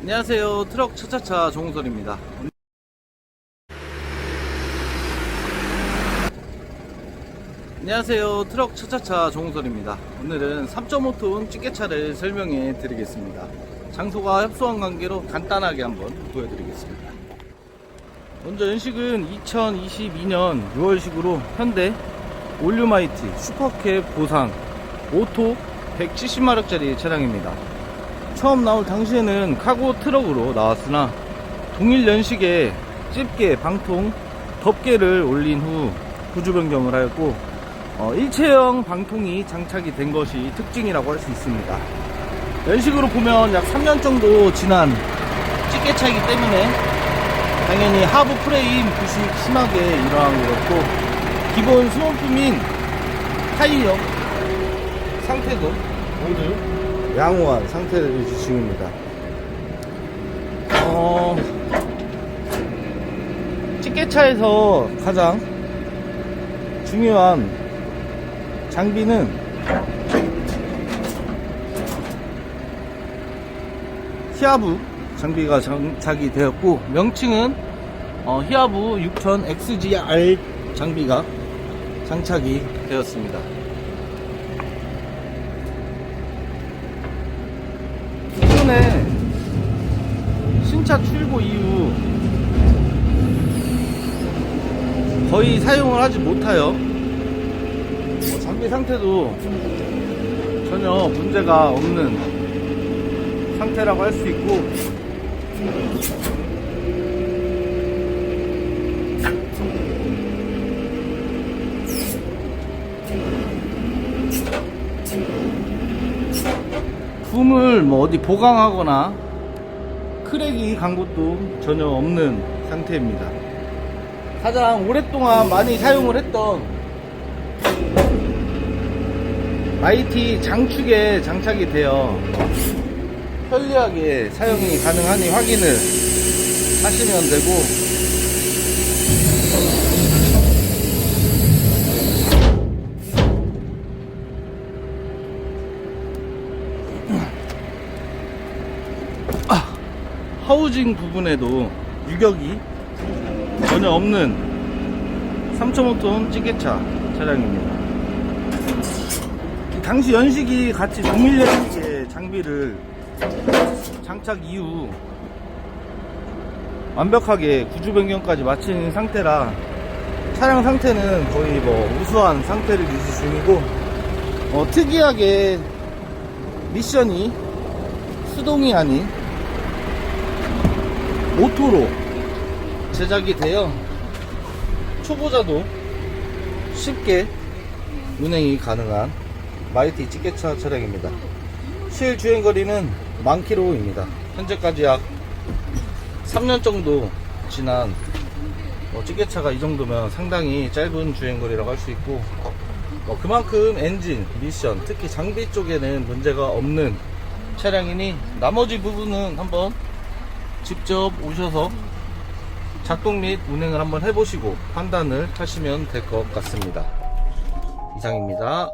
안녕하세요. 트럭 차차차 정우설입니다. 안녕하세요. 트럭 차차차 정우설입니다. 오늘은 3.5톤 찌개차를 설명해 드리겠습니다. 장소가 협소한 관계로 간단하게 한번 보여드리겠습니다. 먼저 연식은 2022년 6월식으로 현대 올류마이티 슈퍼캡 보상 오토 170마력짜리 차량입니다. 처음 나올 당시에는 카고 트럭으로 나왔으나 동일 연식에 집게, 방통, 덮개를 올린 후 구조 변경을 하였고 어, 일체형 방통이 장착이 된 것이 특징이라고 할 수 있습니다. 연식으로 보면 약 3년 정도 지난 집게 차이기 때문에 당연히 하부 프레임 부식 심하게 일어난 것 같고 기본 소모품인 타이어 상태도 모두 양호한 상태를 유지 중입니다. 어, 집게차에서 가장 중요한 장비는 히아부 장비가 장착이 되었고 명칭은 어, 히아부 6000 XGR 장비가 장착이 되었습니다. 최근에 신차 출고 이후 거의 사용을 하지 못하여 뭐 장비 상태도 전혀 문제가 없는 상태라고 할 수 있고 붐을 뭐 어디 보강하거나 크랙이 간 것도 전혀 없는 상태입니다. 가장 오랫동안 많이 사용을 했던 IT 장축에 장착이 되어 편리하게 사용이 가능하니 확인을 하시면 되고 하우징 부분에도 유격이 전혀 없는 3.5톤 찌개차 차량입니다. 이 당시 연식이 같이 동일 연식의 장비를 장착 이후 완벽하게 구조 변경까지 마친 상태라 차량 상태는 거의 뭐 우수한 상태를 유지 중이고 어, 특이하게 미션이 수동이 아닌 오토로 제작이 되어 초보자도 쉽게 운행이 가능한 마이티 찌개차 차량입니다. 실 주행 거리는 만 킬로입니다. 현재까지 약 3년 정도 지난 뭐 찌개차가 이 정도면 상당히 짧은 주행거리라고 할 수 있고 뭐 그만큼 엔진, 미션, 특히 장비 쪽에는 문제가 없는 차량이니 나머지 부분은 한번 직접 오셔서 작동 및 운행을 한번 해보시고 판단을 하시면 될 것 같습니다. 이상입니다.